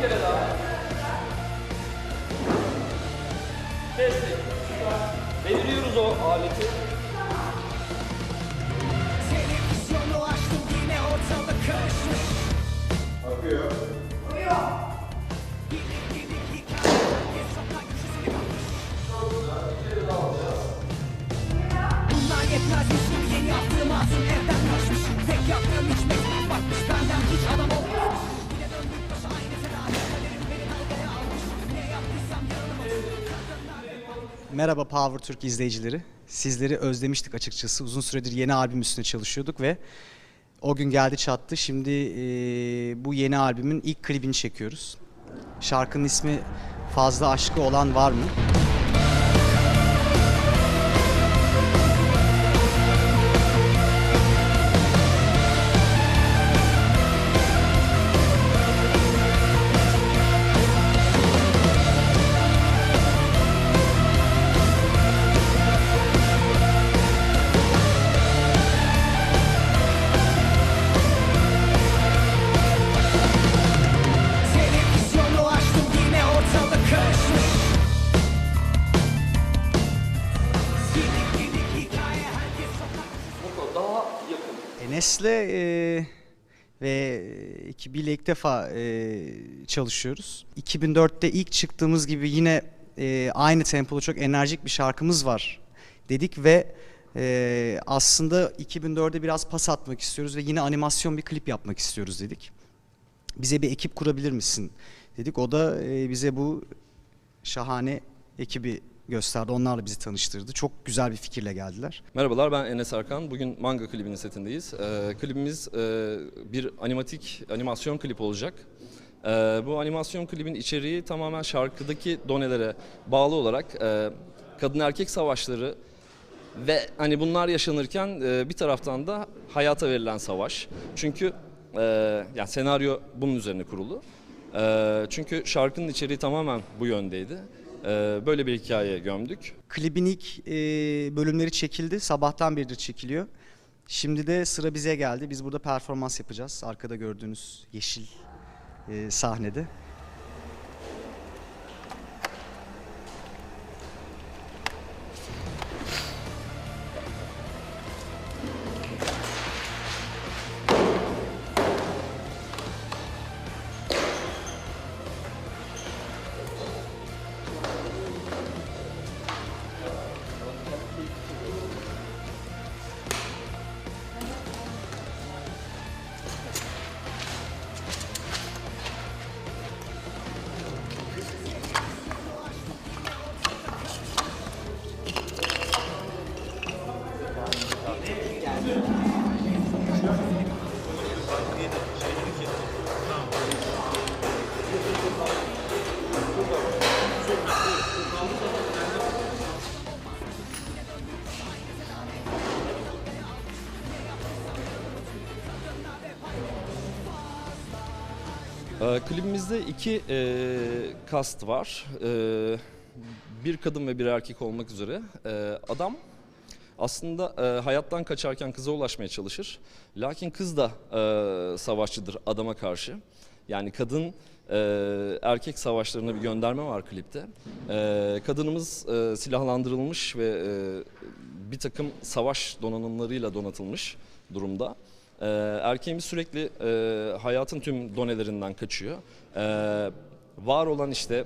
Kere daha. Destek. Belirliyoruz o aleti. Televizyonu açtım yine ortalık karışmış. Akıyor. Yetmez misin? Yeni yaptığım ağzım evden kaçmış Tek yaptığım içmek Bakmış benden hiç adam olmamış Merhaba Power Türk izleyicileri. Sizleri özlemiştik açıkçası. Uzun süredir yeni albüm üstüne çalışıyorduk ve o gün geldi çattı. Şimdi eee, bu yeni albümün ilk klibini çekiyoruz. Şarkının ismi Fazla Aşkı Olan Var mı? Enes'le eee, ve ekibiyle ilk defa eee, çalışıyoruz. 2004'te ilk çıktığımız gibi yine eee, aynı tempolu çok enerjik bir şarkımız var dedik ve eee, aslında 2004'e biraz pas atmak istiyoruz ve yine animasyon bir klip yapmak istiyoruz dedik. Bize bir ekip kurabilir misin dedik. O da eee, bize bu şahane ekibi gösterdi. Onlarla bizi tanıştırdı. Çok güzel bir fikirle geldiler. Merhabalar ben Enes Erkan. Bugün Manga klibinin setindeyiz. Ee, klibimiz e, bir animatik animasyon klip olacak. Ee, bu animasyon klibin içeriği tamamen şarkıdaki donelere bağlı olarak e, kadın erkek savaşları ve hani bunlar yaşanırken e, bir taraftan da hayata verilen savaş. Çünkü e, yani senaryo bunun üzerine kurulu. E, çünkü şarkının içeriği tamamen bu yöndeydi. E, böyle bir hikaye gömdük. Klibin ilk e, bölümleri çekildi. Sabahtan beridir çekiliyor. Şimdi de sıra bize geldi. Biz burada performans yapacağız. Arkada gördüğünüz yeşil e, sahnede. Ee, klibimizde iki e, kast var. Ee, bir kadın ve bir erkek olmak üzere. Ee, adam aslında e, hayattan kaçarken kıza ulaşmaya çalışır. Lakin kız da e, savaşçıdır adama karşı. Yani kadın e, erkek savaşlarına bir gönderme var klipte. E, kadınımız e, silahlandırılmış ve e, bir takım savaş donanımlarıyla donatılmış durumda. Ee, erkeğimiz sürekli e, hayatın tüm donelerinden kaçıyor. Ee, var olan işte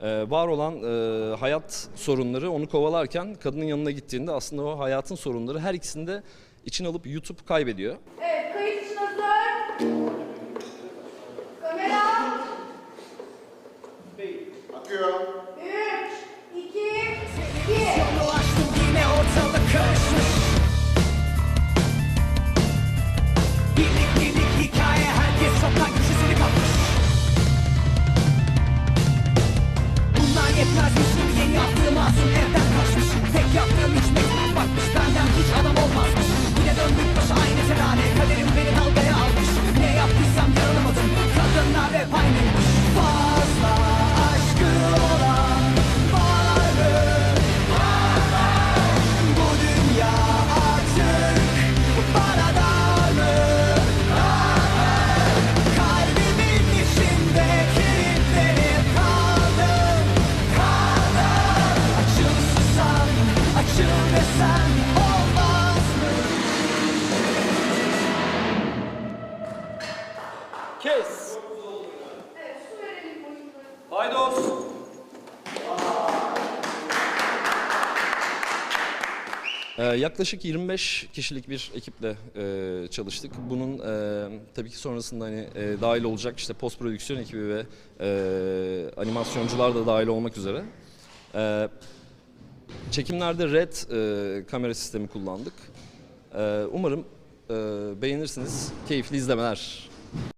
e, var olan e, hayat sorunları onu kovalarken kadının yanına gittiğinde aslında o hayatın sorunları her ikisini de içine alıp YouTube kaybediyor. Evet, yaklaşık 25 kişilik bir ekiple e, çalıştık. Bunun e, tabii ki sonrasında hani e, dahil olacak işte post prodüksiyon ekibi ve e, animasyoncular da dahil olmak üzere. E, çekimlerde RED e, kamera sistemi kullandık. E, umarım e, beğenirsiniz. Keyifli izlemeler.